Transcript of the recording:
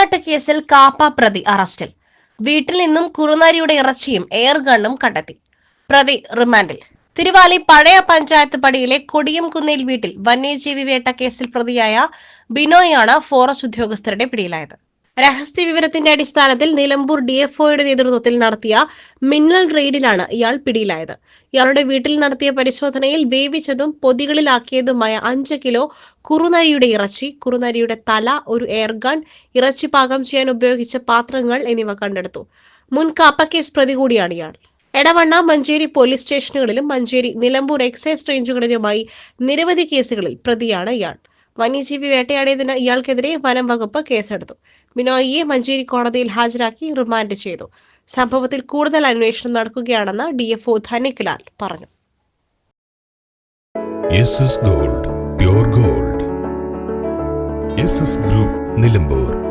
വെട്ട് കേസിൽ കാപ്പ പ്രതി അറസ്റ്റിൽ. വീട്ടിൽ നിന്നും കുറുനാരിയുടെ ഇറച്ചിയും എയർ ഗണ്ണും കണ്ടെത്തി. പ്രതി റിമാൻഡിൽ. തിരുവാലി പഴയ പഞ്ചായത്ത് പടിയിലെ കൊടിയം കുന്നേൽ വീട്ടിൽ വന്യജീവി വേട്ട കേസിൽ പ്രതിയായ ബിനോയാണ് ഫോറസ്റ്റ് ഉദ്യോഗസ്ഥരുടെ പിടിയിലായത്. രഹസ്യ വിവരത്തിന്റെ അടിസ്ഥാനത്തിൽ നിലമ്പൂർ ഡിഎഫ്ഒയുടെ നേതൃത്വത്തിൽ നടത്തിയ മിന്നൽ റെയ്ഡിലാണ് ഇയാൾ പിടിയിലായത്. ഇയാളുടെ വീട്ടിൽ നടത്തിയ പരിശോധനയിൽ വേവിച്ചതും പൊതികളിലാക്കിയതുമായ അഞ്ച് കിലോ കുറുനരിയുടെ ഇറച്ചി കുറുനരിയുടെ തല ഒരു എയർഗൺ ഇറച്ചി പാകം ചെയ്യാൻ ഉപയോഗിച്ച പാത്രങ്ങൾ എന്നിവ കണ്ടെടുത്തു. മുൻ കാപ്പക്കേസ് പ്രതി കൂടിയാണ് ഇയാൾ. എടവണ്ണ മഞ്ചേരി പോലീസ് സ്റ്റേഷനുകളിലും മഞ്ചേരി നിലമ്പൂർ എക്സൈസ് റേഞ്ചുകളിലുമായി നിരവധി കേസുകളിൽ പ്രതിയാണ് ഇയാൾ. വന്യജീവി വേട്ടയാടിയതിന് ഇയാൾക്കെതിരെ വനം വകുപ്പ് കേസെടുത്തു. ബിനോയിയെ മഞ്ചേരി കോടതിയിൽ ഹാജരാക്കി റിമാൻഡ് ചെയ്തു. സംഭവത്തിൽ കൂടുതൽ അന്വേഷണം നടക്കുകയാണെന്ന് ഡി എഫ് ഒ ധനിക്ലാൽ പറഞ്ഞു ഗോൾഡ് ഗോൾഡ്. ഗ്രൂപ്പ് നിലമ്പൂർ.